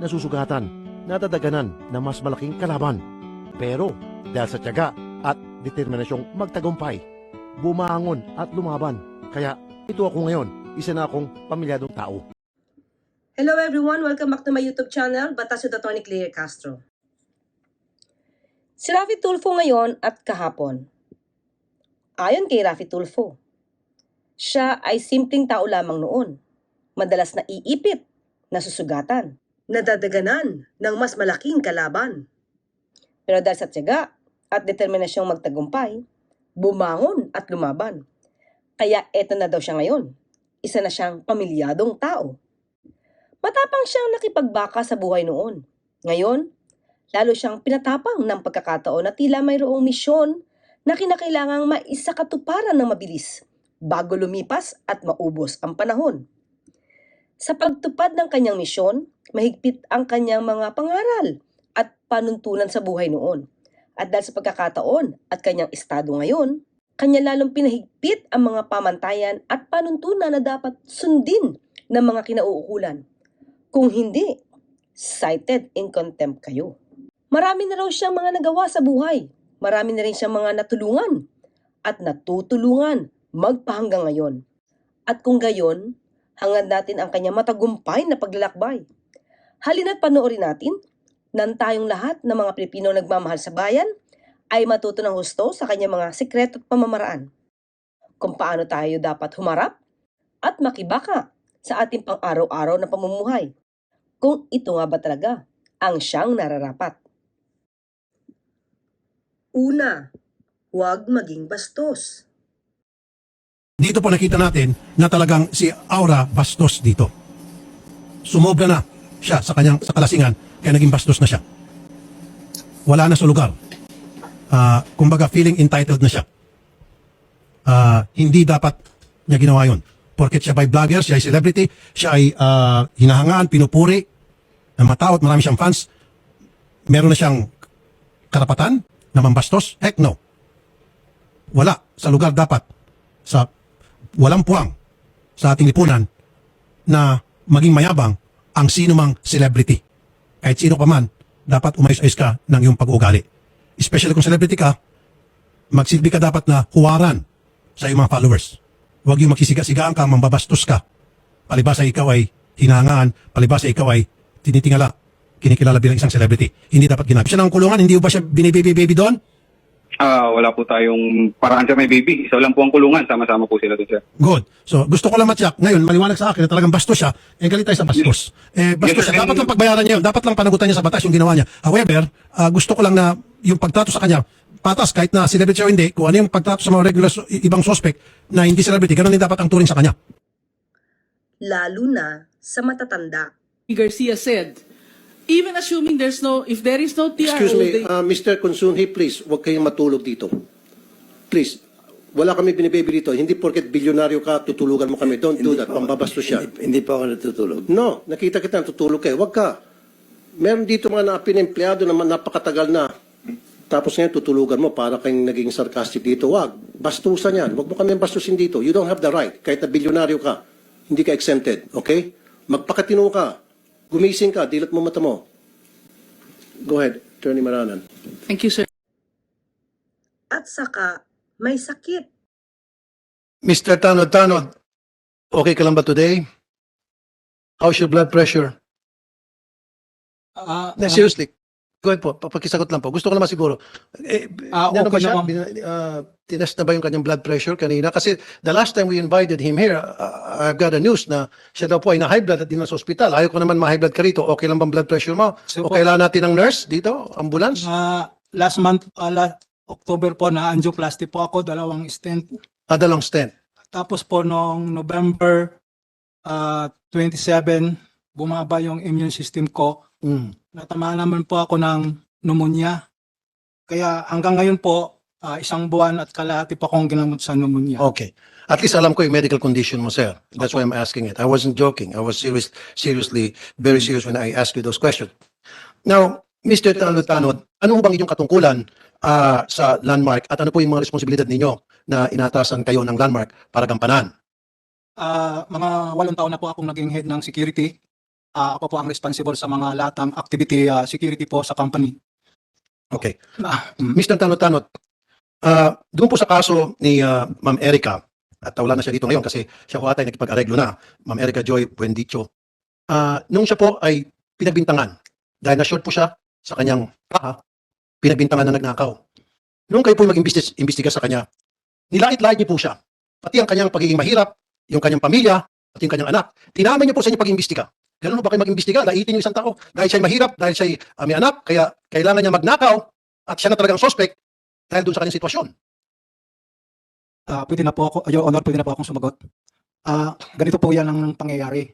nasusugatan, nadadaganan ng mas malaking kalaban. Pero dahil sa tiyaga at determinasyong magtagumpay, bumangon at lumaban. Kaya ito ako ngayon, isa na akong pamilyadong tao. Hello everyone! Welcome back to my YouTube channel, Batas with Atty. Claire Castro. Si Rafi Tulfo ngayon at kahapon. Ayon kay Rafi Tulfo, siya ay simpleng tao lamang noon. Madalas na iipit, nasusugatan, nadadaganan ng mas malaking kalaban. Pero dahil sa tiyaga at determinasyong magtagumpay, bumangon at lumaban. Kaya eto na daw siya ngayon. Isa na siyang pamilyadong tao. Matapang siyang nakipagbaka sa buhay noon. Ngayon, lalo siyang pinatapang ng pagkakataon na tila mayroong misyon na kinakailangang maisakatuparan ng mabilis bago lumipas at maubos ang panahon. Sa pagtupad ng kanyang misyon, mahigpit ang kanyang mga pangaral at panuntunan sa buhay noon. At dahil sa pagkakataon at kanyang estado ngayon, kanya lalong pinahigpit ang mga pamantayan at panuntunan na dapat sundin ng mga kinauukulan. Kung hindi, cited in contempt kayo. Marami na raw siyang mga nagawa sa buhay. Marami na rin siyang mga natulungan at natutulungan magpahanggang ngayon. At kung gayon, hangad natin ang kanyang matagumpay na paglalakbay. Halina't panoorin natin nang tayong lahat ng mga Pilipino nagmamahal sa bayan ay matuto ng husto sa kanyang mga sikreto at pamamaraan. Kung paano tayo dapat humarap at makibaka sa ating pang-araw-araw na pamumuhay. Kung ito nga ba talaga ang siyang nararapat. Una, huwag maging bastos. Dito po nakita natin na talagang si Aura bastos dito. Sumobra na siya sa kanyang sa kalasingan kaya naging bastos na siya. Wala na sa lugar. Ah, kumbaga feeling entitled na siya. Ah, hindi dapat niya ginawa yun. Porket siya by vlogger, siya ay celebrity, siya ay ah, hinahangaan, pinupuri, ng mga tao at marami siyang fans. Meron na siyang karapatan na mambastos? Heck no. Wala sa lugar dapat sa walang puwang sa ating lipunan na maging mayabang ang sino mang celebrity. Kahit sino pa man, dapat umayos-ayos ka ng iyong pag-uugali. Especially kung celebrity ka, magsilbi ka dapat na huwaran sa iyong mga followers. Huwag yung magsisiga-sigaan ka, mambabastos ka. Palibasa ikaw ay hinangaan, palibasa ikaw ay tinitingala, kinikilala bilang isang celebrity. Hindi dapat ginagawa. Siya ng kulungan, hindi ba siya binibaby-baby doon? Ah, wala po tayong paraan sa may baby. Isa lang po ang kulungan. Sama-sama po sila doon, sir. Good. So, gusto ko lang matyak. Ngayon, maliwanag sa akin na talagang bastos siya. Eh, galit tayo sa bastos. Eh, bastos Yes, sir. siya. Dapat lang pagbayaran niya yun. Dapat lang panagutan niya sa batas yung ginawa niya. However, ah, gusto ko lang na yung pagtrato sa kanya, patas kahit na celebrity o hindi, kung ano yung pagtrato sa mga regular su- ibang suspect na hindi celebrity, ganun din dapat ang turing sa kanya. Lalo na sa matatanda. Garcia said, even assuming there's no, if there is no TRO, Excuse me, they- uh, Mr. Consunhi, please, huwag kayong matulog dito. Please, wala kami binibaby dito. Hindi porket bilyonaryo ka, tutulugan mo kami. Don't do that. Pambabastos siya. Hindi, hindi pa ako natutulog. No, nakita kita, tutulog kayo. Huwag ka. Meron dito mga naapin na empleyado na napakatagal na. Tapos ngayon tutulugan mo para kayong naging sarcastic dito. Wag. Bastusan yan. Huwag mo kami bastusin dito. You don't have the right. Kahit na bilyonaryo ka, hindi ka exempted. Okay? Magpakatino ka. Gumising ka. Dilat mo mata mo. Go ahead, Attorney Maranan. thank you, sir. At saka, may sakit. Mr. Tanod, Tanod, okay ka lang ba today? How's your blood pressure? Ah, No, seriously. Go ahead po, papakisagot lang po. Gusto ko naman siguro. Eh, Ah, ano okay ba siya? naman. Ah, tinest na ba yung kanyang blood pressure kanina? Kasi the last time we invited him here, ah, I've got a news na siya daw po ay na-high blood at dinala sa ospital. Ayaw ko naman ma-high blood ka rito. Okay lang bang blood pressure mo? So o kailangan natin ng nurse dito? Ambulance? ah, last month, ah, la- October po na angioplasty po ako, dalawang stent. Adalong stent. Tapos po noong November ah, 27, bumaba yung immune system ko. Mm. Natamaan naman po ako ng pneumonia. Kaya hanggang ngayon po, ah, isang buwan at kalahati po akong ginamot sa pneumonia. Okay. At least alam ko yung medical condition mo, sir. That's why I'm asking it. I wasn't joking. I was serious, seriously, very serious when I asked you those questions. Now, Mr. Tanod, ano bang inyong katungkulan ah, sa landmark at ano po yung mga responsibilidad ninyo na inatasan kayo ng landmark para gampanan? Ah, mga walong taon na po akong naging head ng security. Ah, ako po ang responsible sa mga lahat ng activity ah, security po sa company. Okay. Ah, Mr. Tanot-Tanot, ah, doon po sa kaso ni ah, Ma'am Erica, at wala na siya dito ngayon kasi siya po ata ay nakipag-areglo na, Ma'am Erica Joy Buendicho. Ah, nung siya po ay pinagbintangan, dahil na-short po siya sa kanyang kaha, pinagbintangan na nagnakaw. Nung kayo po mag-imbestiga imbestiga sa kanya, nilait-lait niyo po siya. Pati ang kanyang pagiging mahirap, yung kanyang pamilya, at yung kanyang anak. Tinaman niyo po sa inyong pag-imbestiga. Ganun ba kayo mag-imbestiga? Laitin niyo isang tao dahil siya mahirap, dahil siya ay ah, may anak, kaya kailangan niya magnakaw at siya na talagang suspect dahil doon sa kanyang sitwasyon. Ah, pwede na po ako, Your Honor, pwede na po akong sumagot. Ah, ganito po yan ang pangyayari.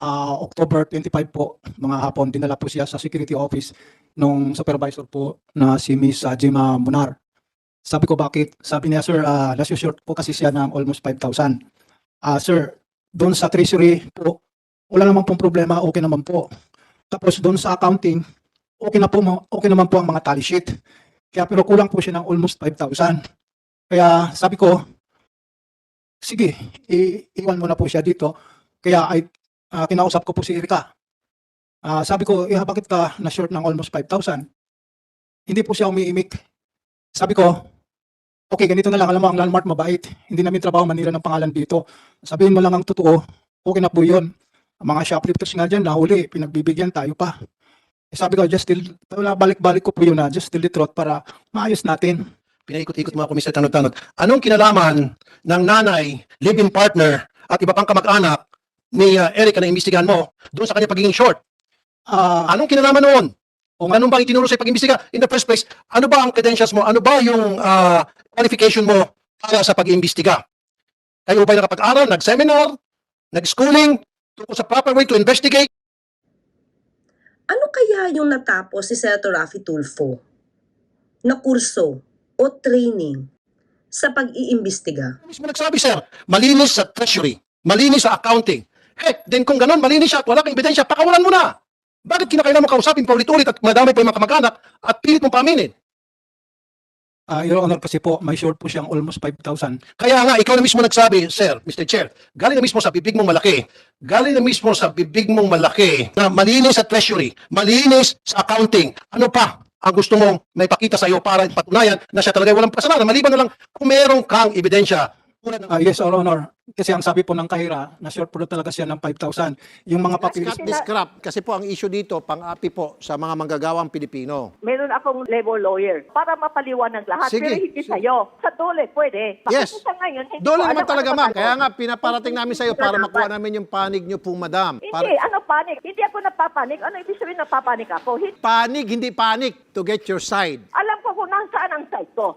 Ah, October 25 po, mga hapon, dinala po siya sa security office nung supervisor po na si Miss ah, Jima Munar. Sabi ko bakit? Sabi niya, sir, uh, short po kasi siya ng almost 5,000. Ah, sir, doon sa treasury po, wala naman pong problema, okay naman po. Tapos doon sa accounting, okay na po, okay naman po ang mga tally sheet. Kaya pero kulang po siya ng almost 5,000. Kaya sabi ko, sige, iwan mo na po siya dito. Kaya ay ah, kinausap ko po si Erika. Ah, sabi ko, eh, bakit ka na-short ng almost 5,000? Hindi po siya umiimik. Sabi ko, okay, ganito na lang. Alam mo, ang landmark mabait. Hindi namin trabaho manira ng pangalan dito. Sabihin mo lang ang totoo, okay na po yun. Mga shoplifters nga dyan, nahuli, pinagbibigyan tayo pa. Eh, sabi ko, just till, balik-balik ko po yun na, just till the truth para maayos natin. Pinaikot-ikot mga komisar tanot-tanot. Anong kinalaman ng nanay, living partner, at iba pang kamag-anak ni uh, Erica na imbestigahan mo doon sa kanya pagiging short? Ah, Anong kinalaman noon? O anong bang itinuro sa pag-imbestiga? In the first place, ano ba ang credentials mo? Ano ba yung ah, qualification mo para sa pag-imbestiga? Kayo ba'y nakapag-aral, nag-seminar, nag-schooling, tungkol sa proper way to investigate? Ano kaya yung natapos si Senator Raffy Tulfo na kurso o training sa pag-iimbestiga? Mismo nagsabi, sir, malinis sa treasury, malinis sa accounting. Heck, then kung ganun, malinis siya at wala kang ebidensya, pakawalan mo na. Bakit kinakailangan mo kausapin paulit-ulit at madami pa yung mga kamag-anak at pilit mong paaminin? Ah, Your Honor, kasi po, may short po siyang almost 5,000. Kaya nga, ikaw na mismo nagsabi, sir, Mr. Chair, galing na mismo sa bibig mong malaki, galing na mismo sa bibig mong malaki na malinis sa treasury, malinis sa accounting. Ano pa ang gusto mong maipakita sa iyo para patunayan na siya talaga walang kasalanan, maliban na lang kung meron kang ebidensya. Ah, yes, Your Honor. Kasi ang sabi po ng Kahira, na short po talaga siya ng 5,000. Yung mga papilis, Cut this crap. Kasi po ang issue dito, pang-api po sa mga manggagawang Pilipino. meron akong labor lawyer para mapaliwanag lahat. Sige, Pero hindi sige. sa'yo. Sa dole, pwede. Bakit Yes. sa ngayon, hindi Dole naman alam talaga, ano ma'am. Kaya nga, pinaparating namin sa iyo para makuha namin yung panig niyo po, madam. Hindi, Para, ano panik? Hindi ako napapanik. Ano ibig sabihin napapanik ako? Hindi, panig, hindi panic to get your side. alam ko kung nasaan ang site ko.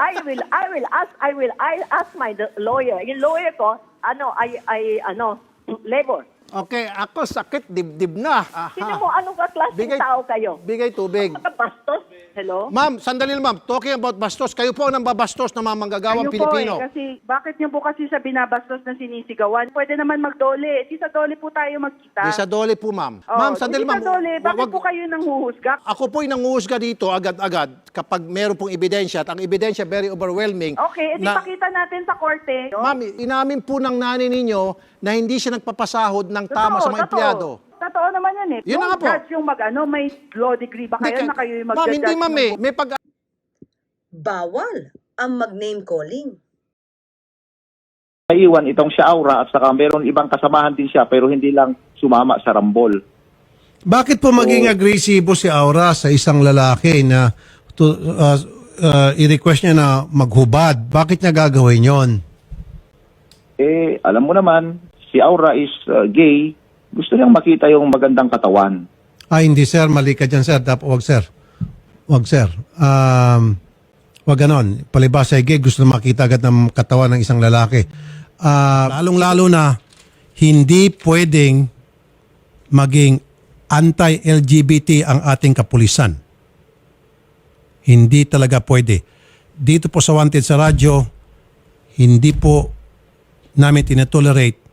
I will, I will ask, I will, I ask my lawyer. Yung lawyer ko, ano, I, ay, ano, labor. Okay, ako sakit, dibdib na. Sino mo, anong klaseng Bigay- tao kayo? Bigay tubig. Bastos? Hello? Ma'am, sandali lang, ma'am. Talking about bastos, kayo po ang nambabastos ng mga manggagawang Ayun Pilipino. Po, eh, kasi bakit niyo po kasi siya binabastos na sinisigawan? Pwede naman magdole. Di sa dole po tayo magkita. Di sa dole po, ma'am. Oh, ma'am, sandali, di sa ma'am. dole. Bakit Wag- po kayo nang huhusga? Ako po'y nanguhusga dito agad-agad kapag meron pong ebidensya at ang ebidensya very overwhelming. Okay, edi na- pakita natin sa korte. no? Ma'am, inamin po ng nanay ninyo na hindi siya nagpapasahod ng tama sa mga empleyado. Totoo naman yan eh. Yun na Yung nga po. judge yung mag, ano, may law degree ba kayo Hindi, na kayo yung ma'am, mag-judge? hindi ma'am eh. May pag Bawal ang mag-name calling. naiwan itong si Aura at saka meron ibang kasamahan din siya pero hindi lang sumama sa Rambol. Bakit po maging agresibo si Aura sa isang lalaki na to, uh, uh, i-request niya na maghubad? Bakit niya gagawin yon? Eh, alam mo naman, si Aura is uh, gay. Gusto niyang makita yung magandang katawan. Ah, hindi sir, mali ka dyan sir. Dapat, wag sir. Wag sir. Um, wag ganon. Palibasa ay gay, gusto na makita agad ng katawan ng isang lalaki. Ah, lalong-lalo na, hindi pwedeng maging anti-LGBT ang ating kapulisan. Hindi talaga pwede. Dito po sa Wanted sa radyo, hindi po namin tinetolerate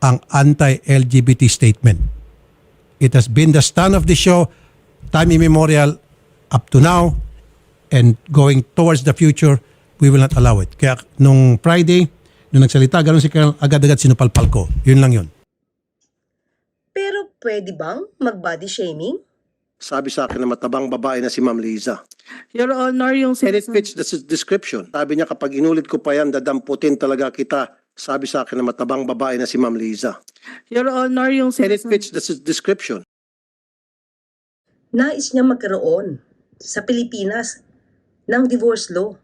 ang anti-LGBT statement. It has been the stand of the show, time immemorial, up to now, and going towards the future, we will not allow it. Kaya nung Friday, Nung nagsalita, ganun si Colonel, agad-agad sinupalpal ko. Yun lang yun. Pero pwede bang mag-body shaming? Sabi sa akin na matabang babae na si Ma'am Liza. Your Honor, yung And it fits the s- description. Sabi niya kapag inulit ko pa yan, dadamputin talaga kita. Sabi sa akin na matabang babae na si Ma'am Liza. Your Honor, yung And it fits the s- description. Nais niya magkaroon sa Pilipinas ng divorce law.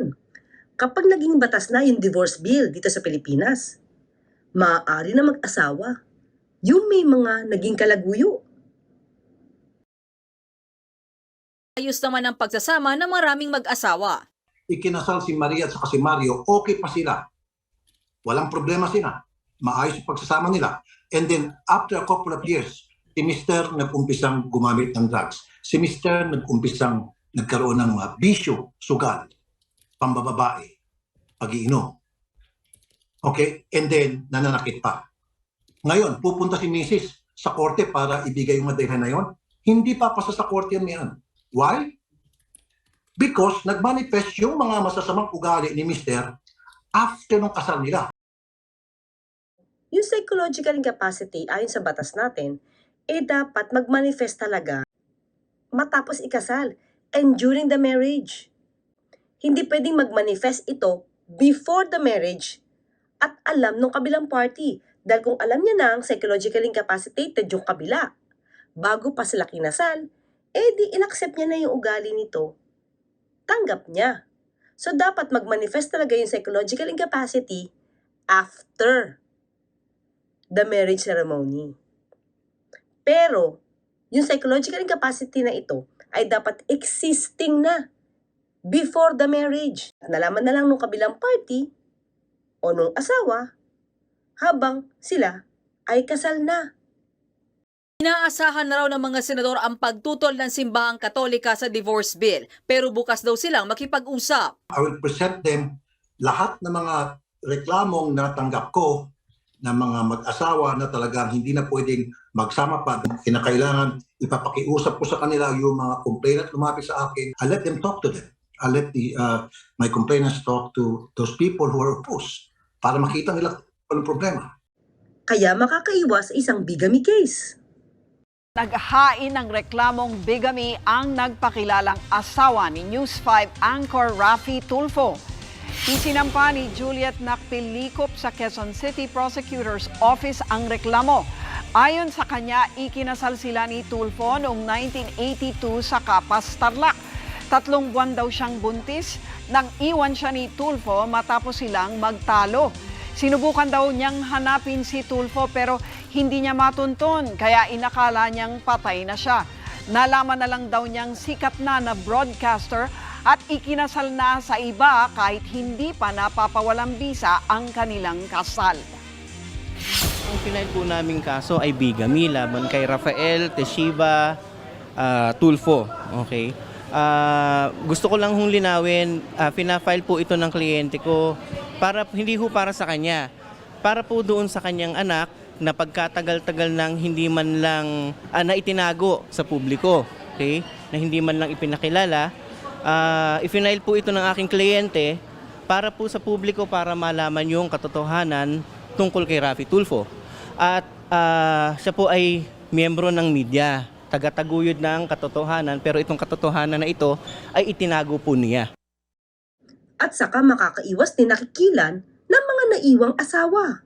Hmm. Kapag naging batas na yung divorce bill dito sa Pilipinas, maaari na mag-asawa yung may mga naging kalaguyo. Ayos naman ang pagsasama ng maraming mag-asawa. Ikinasal si Maria at saka si Mario, okay pa sila. Walang problema sila. Maayos yung pagsasama nila. And then, after a couple of years, si Mr. nag-umpisang gumamit ng drugs. Si Mr. nag-umpisang nagkaroon ng mga bisyo, sugal, pambababae, pag-iinom. Okay? And then, nananakit pa. Ngayon, pupunta si Mrs. sa korte para ibigay yung madahilan na yon. Hindi papasa sa korte yan yan. Why? Because nagmanifest yung mga masasamang ugali ni Mr. after nung kasal nila. Yung psychological incapacity ayon sa batas natin, eh dapat mag-manifest talaga matapos ikasal and during the marriage. Hindi pwedeng mag-manifest ito before the marriage at alam nung kabilang party. Dahil kung alam niya na ang psychological incapacitated yung kabila, bago pa sila kinasal, eh di inaccept niya na yung ugali nito. Tanggap niya. So dapat mag-manifest talaga yung psychological incapacity after the marriage ceremony. Pero, yung psychological incapacity na ito ay dapat existing na before the marriage. At nalaman na lang nung kabilang party o nung asawa habang sila ay kasal na. Inaasahan na raw ng mga senador ang pagtutol ng simbahang katolika sa divorce bill, pero bukas daw silang makipag-usap. I will present them lahat ng mga reklamong natanggap ko ng mga mag-asawa na talagang hindi na pwedeng magsama pa. Kinakailangan ipapakiusap ko sa kanila yung mga complainant lumapit sa akin. I let them talk to them. I let the, uh, my complainants talk to those people who are opposed para makita nila kung anong problema. Kaya makakaiwas sa isang bigamy case. Naghain ng reklamong bigamy ang nagpakilalang asawa ni News 5 anchor Rafi Tulfo. Isinampa ni Juliet Nakpilikop sa Quezon City Prosecutor's Office ang reklamo. Ayon sa kanya, ikinasal sila ni Tulfo noong 1982 sa Kapas, Tarlac. Tatlong buwan daw siyang buntis nang iwan siya ni Tulfo matapos silang magtalo. Sinubukan daw niyang hanapin si Tulfo pero hindi niya matunton kaya inakala niyang patay na siya. Nalaman na lang daw niyang sikat na na broadcaster at ikinasal na sa iba kahit hindi pa napapawalang bisa ang kanilang kasal. Ang final po naming kaso ay bigamy laban kay Rafael Teshiba ah, Tulfo. Okay? Ah, gusto ko lang hong linawin, uh, file po ito ng kliyente ko para hindi ho para sa kanya. Para po doon sa kanyang anak na pagkatagal-tagal nang hindi man lang ah, na itinago sa publiko. Okay? Na hindi man lang ipinakilala. Uh, ifinail po ito ng aking kliyente para po sa publiko para malaman yung katotohanan tungkol kay Rafi Tulfo. At ah, siya po ay miyembro ng media, tagataguyod ng katotohanan, pero itong katotohanan na ito ay itinago po niya. At saka makakaiwas din nakikilan ng mga naiwang asawa.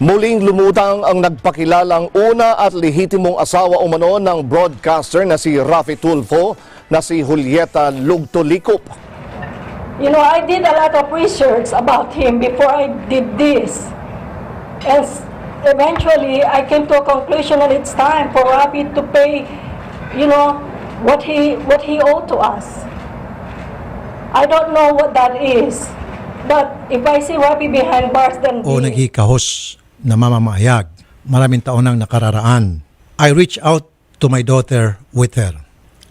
Muling lumutang ang nagpakilalang una at lehitimong asawa umano ng broadcaster na si Rafi Tulfo na si Julieta Lugtolikop. You know, I did a lot of research about him before I did this. And eventually, I came to a conclusion that it's time for Rafi to pay, you know, what he, what he owed to us. I don't know what that is. But if I see Rafi behind bars, then o naghikahos na mamamayag. Maraming taon nang nakararaan. I reach out to my daughter with her.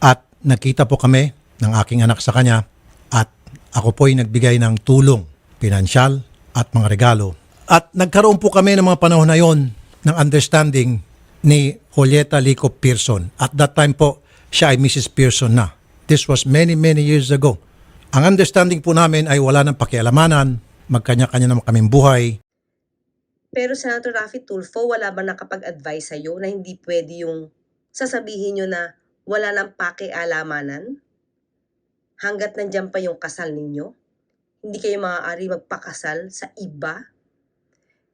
At nakita po kami ng aking anak sa kanya at ako po'y nagbigay ng tulong, pinansyal at mga regalo. At nagkaroon po kami ng mga panahon na yon ng understanding ni Julieta Lico Pearson. At that time po, siya ay Mrs. Pearson na. This was many, many years ago. Ang understanding po namin ay wala ng pakialamanan, magkanya-kanya naman kaming buhay. Pero Senator Raffy Tulfo, wala ba nakapag-advise sa'yo na hindi pwede yung sasabihin nyo na wala ng pakialamanan? Hanggat nandyan pa yung kasal ninyo? Hindi kayo maaari magpakasal sa iba?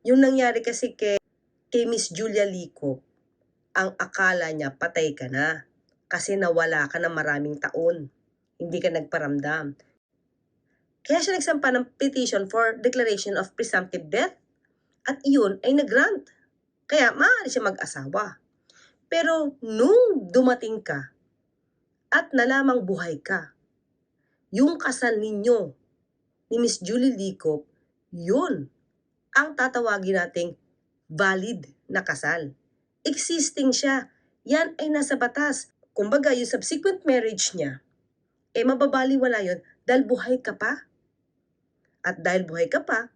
Yung nangyari kasi kay, kay Miss Julia Lico, ang akala niya patay ka na kasi nawala ka na maraming taon. Hindi ka nagparamdam. Kaya siya nagsampa ng petition for declaration of presumptive death at iyon ay nag-grant. Kaya maaari siya mag-asawa. Pero nung dumating ka at nalamang buhay ka, yung kasal ninyo ni Miss Julie Licop, yun ang tatawagin nating valid na kasal. Existing siya. Yan ay nasa batas. Kumbaga, yung subsequent marriage niya, eh mababaliwala yun dahil buhay ka pa. At dahil buhay ka pa,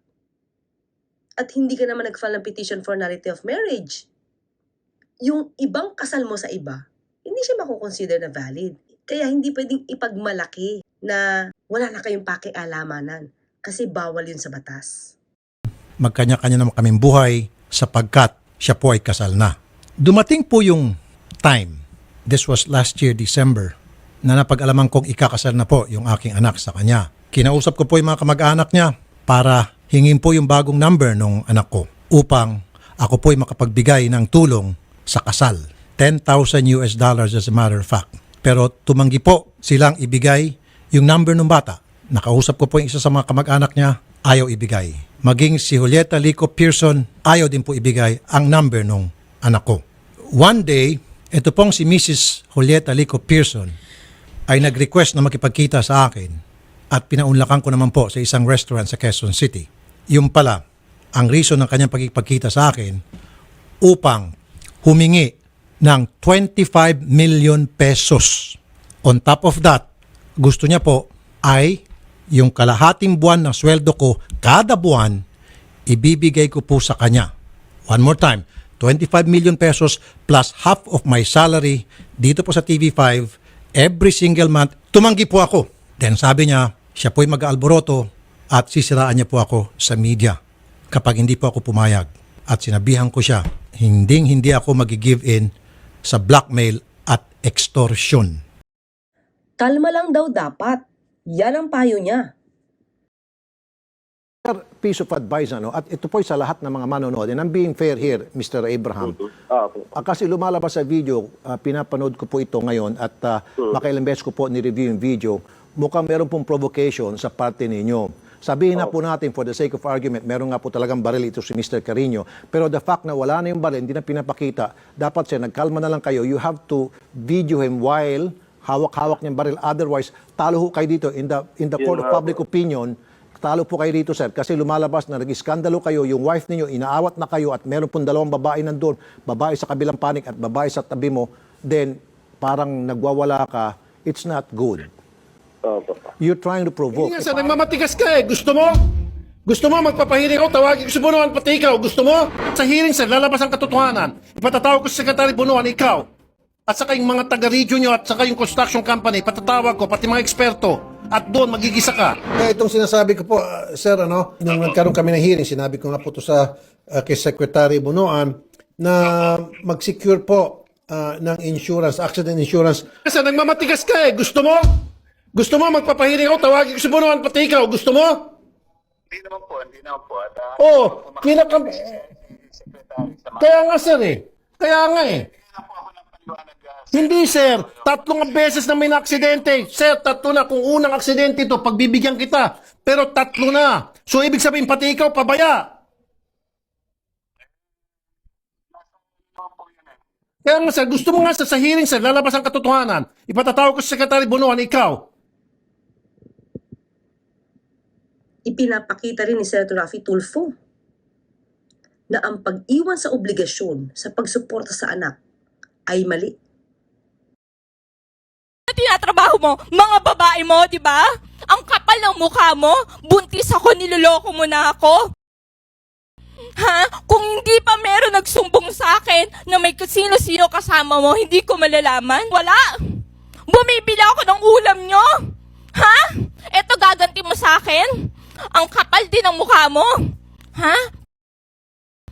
at hindi ka naman nag-file ng petition for nullity of marriage, yung ibang kasal mo sa iba, hindi siya makukonsider na valid. Kaya hindi pwedeng ipagmalaki na wala na kayong pakialamanan kasi bawal yun sa batas. magkanya-kanya naman kaming buhay sapagkat siya po ay kasal na. Dumating po yung time, this was last year December, na napag-alaman kong ikakasal na po yung aking anak sa kanya. Kinausap ko po yung mga kamag-anak niya para hingin po yung bagong number ng anak ko upang ako po ay makapagbigay ng tulong sa kasal. 10,000 US dollars as a matter of fact. Pero tumanggi po silang ibigay yung number ng bata. Nakausap ko po yung isa sa mga kamag-anak niya, ayaw ibigay. Maging si Julieta Lico Pearson, ayaw din po ibigay ang number ng anak ko. One day, ito pong si Mrs. Julieta Lico Pearson ay nag-request na makipagkita sa akin at pinaunlakan ko naman po sa isang restaurant sa Quezon City. Yung pala, ang reason ng kanyang pagkipagkita sa akin upang humingi ng 25 million pesos. On top of that, gusto niya po ay yung kalahating buwan ng sweldo ko kada buwan, ibibigay ko po sa kanya. One more time, 25 million pesos plus half of my salary dito po sa TV5 every single month. Tumanggi po ako. Then sabi niya, siya po ay mag-aalboroto at sisiraan niya po ako sa media kapag hindi po ako pumayag. At sinabihan ko siya, hinding hindi ako mag-give in sa blackmail at extortion. Kalma lang daw dapat. Yan ang payo niya. piece of advice ano at ito po sa lahat ng mga manonood and I'm being fair here Mr. Abraham Ah, kasi lumalabas sa video ah, pinapanood ko po ito ngayon at uh, makailang beses ko po ni-review yung video mukhang meron pong provocation sa parte ninyo sabihin na po natin for the sake of argument meron nga po talagang baril ito si Mr. Carino. Pero the fact na wala na yung baril hindi na pinapakita dapat siya nagkalma na lang kayo. You have to video him while hawak-hawak niyang baril. Otherwise talo ho kayo dito. In the in the court of public opinion Talo po kayo dito, sir, kasi lumalabas na nag-iskandalo kayo, yung wife ninyo, inaawat na kayo at meron pong dalawang babae nandun, babae sa kabilang panik at babae sa tabi mo, then parang nagwawala ka, it's not good. You're trying to provoke. Hindi nga, sir, nagmamatigas ka eh. Gusto mo? Gusto mo magpapahiring ako, tawagin ko si Bunuan, pati ikaw. Gusto mo? Sa hearing, sir, lalabas ang katotohanan. Ipatatawag ko si Secretary Bunuan, ikaw. At saka yung mga taga-region nyo at saka yung construction company, patatawag ko, pati mga eksperto. At doon, magigisa ka. Eh, itong sinasabi ko po, uh, sir, ano, nung nagkaroon kami ng hearing, sinabi ko nga po to sa uh, kay Secretary Bunuan, na mag-secure po uh, ng insurance, accident insurance. Kasi nagmamatigas ka eh. Gusto mo? Gusto mo magpapahiring ako, tawagin ko si Bunuan, pati ikaw. Gusto mo? Hindi naman po, hindi naman po. At, ah, Oo, pinaka... Kaya nga sir eh. Kaya nga eh. Hindi sir, tatlong beses na may na-aksidente. Sir, tatlo na. Kung unang aksidente ito, pagbibigyan kita. Pero tatlo na. So ibig sabihin, pati ikaw, pabaya. Kaya nga sir, gusto mo nga sir, sa hearing sir, lalabas ang katotohanan. Ipatatawag ko sa Secretary Bunuan, ikaw. Ipinapakita rin ni Senator Raffy Tulfo na ang pag-iwan sa obligasyon sa pagsuporta sa anak ay mali. tinatrabaho mo, mga babae mo, di ba? Ang kapal ng mukha mo, buntis ako, niloloko mo na ako. Ha? Kung hindi pa meron nagsumbong sa akin na may sino-sino kasama mo, hindi ko malalaman. Wala. Bumibili ako ng ulam nyo. Ha? Eto gaganti mo sa akin? Ang kapal din ng mukha mo. Ha?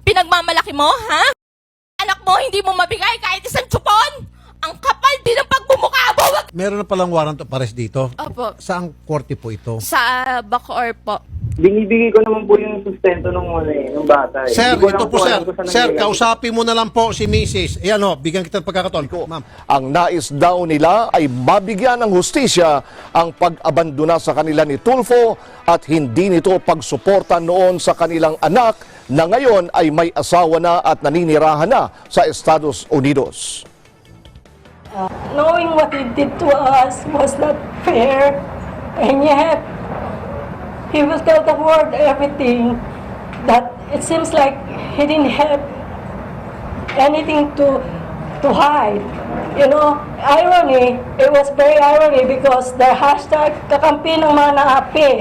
Pinagmamalaki mo, ha? Anak mo, hindi mo mabigay kahit isang tsupon. Ang kapal din ng pagbumukha mo. Wag- Meron na palang warrant of arrest dito. Opo. Saang korte po ito? Sa Bacoor po. Binibigay ko naman po yung sustento nung ano eh, nung bata eh. Sir, Hindi ko ito lang po sir. alam kung saan Sir, nangyayari. kausapin mo na lang po si Mrs. Ayan o, bigyan kita ng pagkakataon. Ma'am. Ang nais daw nila ay mabigyan ng hustisya ang pag-abandona sa kanila ni Tulfo at hindi nito pagsuporta noon sa kanilang anak na ngayon ay may asawa na at naninirahan na sa Estados Unidos. knowing what he did to us was not fair, and yet he will tell the world everything that it seems like he didn't have anything to to hide. You know, irony, it was very irony because the hashtag kakampi ng mga naapi,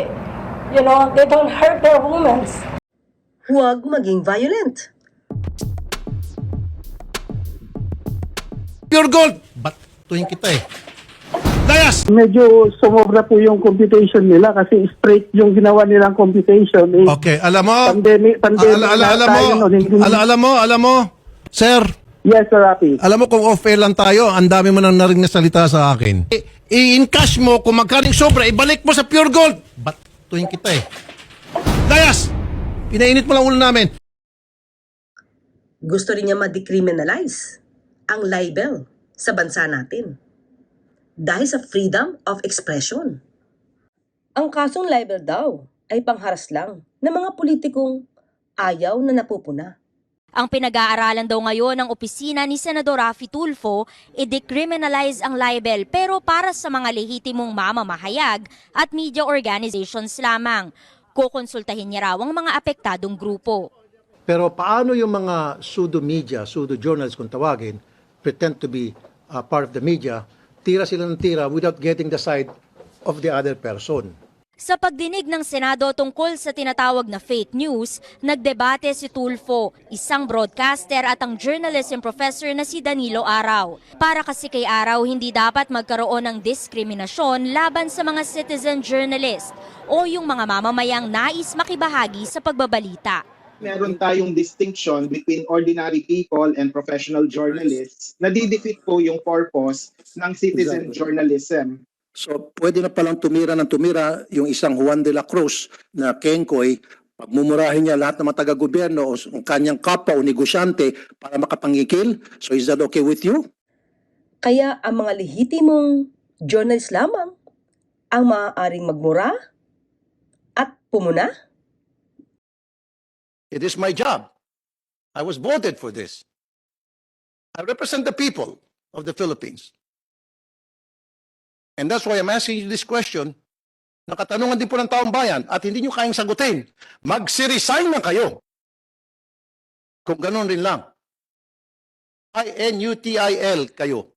you know, they don't hurt their women. Huwag maging violent. Pure gold! Ba't tuwing kita eh? Layas! Medyo sumobra po yung computation nila kasi straight yung ginawa nilang computation. Eh, Okay, alam mo? Pandemic, pandemic ala, ala, alam mo? tayo nun, hindi- Ala, alam mo? Alam mo? Sir, Yes, Sir Rafi. alam mo kung off-air lang tayo, ang dami mo nang narinig na salita sa akin. I- I-encash mo kung magkaring sobra, ibalik mo sa pure gold! Ba't tuwing kita eh? Layas! Pinainit mo lang ulo namin. Gusto rin niya ma-decriminalize ang libel sa bansa natin. Dahil sa freedom of expression. Ang kasong libel daw ay pangharas lang ng mga politikong ayaw na napupuna. Ang pinag-aaralan daw ngayon ng opisina ni Senador Rafi Tulfo, i-decriminalize ang libel pero para sa mga lehitimong mamamahayag at media organizations lamang. Kukonsultahin niya raw ang mga apektadong grupo. Pero paano yung mga pseudo-media, pseudo-journalists kung tawagin, pretend to be uh, part of the media, tira sila ng tira without getting the side of the other person. Sa pagdinig ng Senado tungkol sa tinatawag na fake news, nagdebate si Tulfo, isang broadcaster at ang journalism professor na si Danilo Araw. Para kasi kay Araw, hindi dapat magkaroon ng diskriminasyon laban sa mga citizen journalist o yung mga mamamayang nais makibahagi sa pagbabalita. Meron tayong distinction between ordinary people and professional journalists na didefeat po yung purpose ng citizen Exactly. journalism. So, pwede na palang tumira ng tumira yung isang Juan de la Cruz na Kenkoy, pagmumurahin niya lahat ng mga taga-gobyerno o ang kanyang kapwa o negosyante para makapangikil. So, is that okay with you? Kaya ang mga lehitimong journalist lamang ang maaaring magmura at pumuna? It is my job. I was voted for this. I represent the people of the Philippines. And that's why I'm asking you this question. Nakatanungan din po ng taong bayan at hindi nyo kayang sagutin. Magsiresign na kayo. Kung ganun rin lang. I-N-U-T-I-L kayo.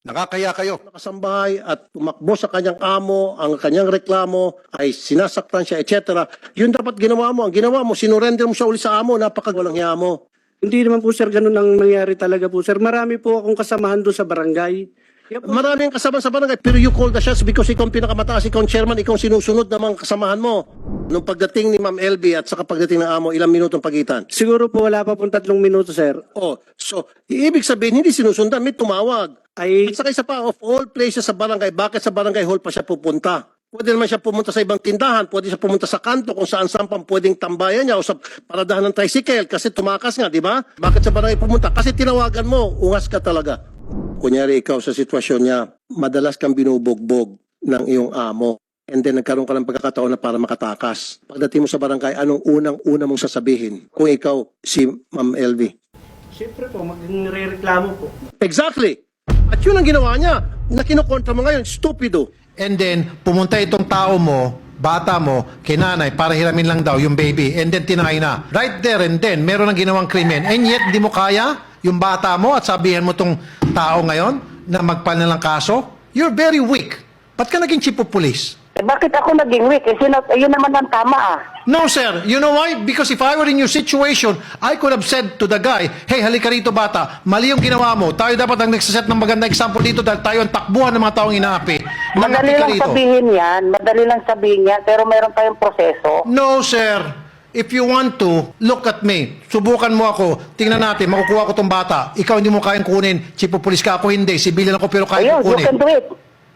Nakakaya kayo. Nakasambahay at tumakbo sa kanyang amo, ang kanyang reklamo ay sinasaktan siya, etc. Yun dapat ginawa mo. Ang ginawa mo, sinurrender mo siya uli sa amo, napakagalang hiya mo. Hindi naman po sir, ganun ang nangyari talaga po sir. Marami po akong kasamahan doon sa barangay. Maraming kasama sa barangay, pero you call the shots because ikaw ang pinakamataas, ikaw ang chairman, ikaw ang sinusunod ng mga kasamahan mo. Nung pagdating ni Ma'am LB at saka pagdating ng amo, ilang minutong pagitan? Siguro po wala pa pong tatlong minuto sir. Oh, so, ibig sabihin, hindi sinusundan, may tumawag. Ay, At saka isa pa, of all places sa barangay, bakit sa barangay hall pa siya pupunta? Pwede naman siya pumunta sa ibang tindahan, pwede siya pumunta sa kanto kung saan saan pang pwedeng tambayan niya o sa paradahan ng tricycle kasi tumakas nga, di ba? Bakit sa barangay pumunta? Kasi tinawagan mo, ungas ka talaga. Kunyari ikaw sa sitwasyon niya, madalas kang binubogbog ng iyong amo and then nagkaroon ka ng pagkakataon na para makatakas. Pagdating mo sa barangay, anong unang-una mong sasabihin kung ikaw si Ma'am LV? Siyempre po, magre-reklamo po. Exactly! At yun ang ginawa niya na kinukontra mo ngayon, stupido. And then, pumunta itong tao mo, bata mo, kay nanay, para hiramin lang daw yung baby. And then, tinay na. Right there and then, meron ng ginawang krimen. And yet, di mo kaya yung bata mo at sabihin mo tong tao ngayon na magpal na lang kaso? You're very weak. Ba't ka naging chief of police? Eh, bakit ako naging weak? Eh, sino, yun naman ang tama ah. No, sir. You know why? Because if I were in your situation, I could have said to the guy, hey, halika rito bata, mali yung ginawa mo. Tayo dapat ang nagsaset ng magandang example dito dahil tayo ang takbuhan ng mga taong inaapi. Madali Mangapi ka lang rito. sabihin yan. Madali lang sabihin yan. Pero meron tayong proseso. No, sir. If you want to, look at me. Subukan mo ako. Tingnan natin, makukuha ko tong bata. Ikaw hindi mo kayang kunin. Chief of police ka ako, hindi. Civilian ako pero kaya Ayun, ko you kunin. can do it.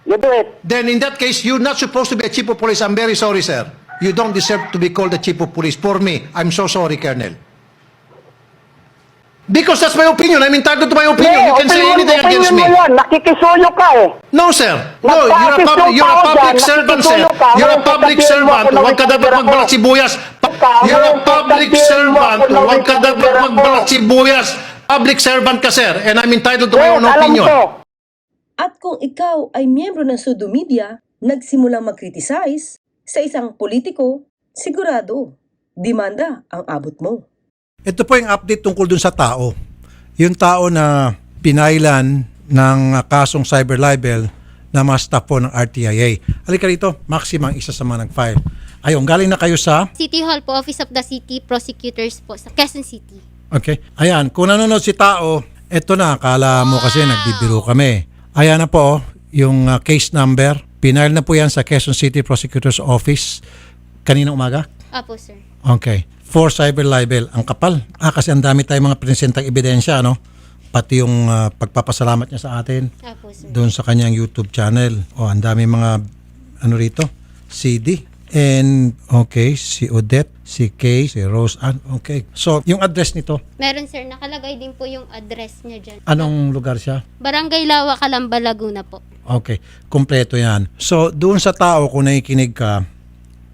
You do it. Then in that case, you're not supposed to be a chief of police. I'm very sorry, sir. You don't deserve to be called a chief of police. For me, I'm so sorry, Colonel. Because that's my opinion. I'm entitled to my opinion. You can say anything against me. Yan. Nakikisuyo ka eh. No, sir. No, you're a, Nagpa-assist pub- yung you're a tao public dyan, servant, sir. nakikisuyo ka. You're a Ngayon, public sasabihin mo servant. ako na Huwag ka dapat magbalat ako. sibuyas. Pa- Tama, You're a sasabihin public mo servant. ako na Huwag ka dapat whistleblower ako. magbalat sibuyas. Public servant ka, sir. And I'm entitled to my Yes, own alam opinion. ko. At kung ikaw ay miyembro ng Sudo Media, nagsimulang mag-criticize sa isang politiko, sigurado, demanda ang abot mo. Ito po yung update tungkol dun sa tao. Yung tao na pinailan ng kasong cyber libel na mga staff po ng RTIA. Halika rito, Maxim ang isa sa mga nag-file. Ayun, galing na kayo sa... City Hall po, Office of the City Prosecutors po sa Quezon City. Okay. Ayan, kung nanonood si tao, eto na, akala mo kasi nagbibiro kami. Ayan na po, yung uh, case number. Pinail na po yan sa Quezon City Prosecutor's Office kanina umaga. Apo, sir. Okay. For cyber libel, ang kapal. Ah, kasi ang dami tayong mga presentang ebidensya, no? Pati yung ah, pagpapasalamat niya sa atin Apo, sir. doon sa kanyang YouTube channel. O, ang dami mga, ano rito, CD. And, okay, si Odette, si Kay, si Rose Ann. Okay. So, yung address nito, Meron, sir. Nakalagay din po yung address niya dyan. anong lugar siya? Barangay Lawa, Calamba, Laguna po. Okay, kompleto yan. So, doon sa tao, kung nakikinig ka,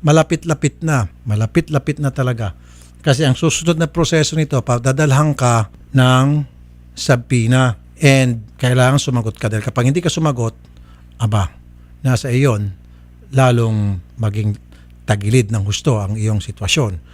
malapit-lapit na. Malapit-lapit na talaga. Kasi ang susunod na proseso nito, padadalhan ka ng sabina. And kailangan sumagot ka. Dahil kapag hindi ka sumagot, aba, nasa iyon, lalong maging tagilid ng husto ang iyong sitwasyon.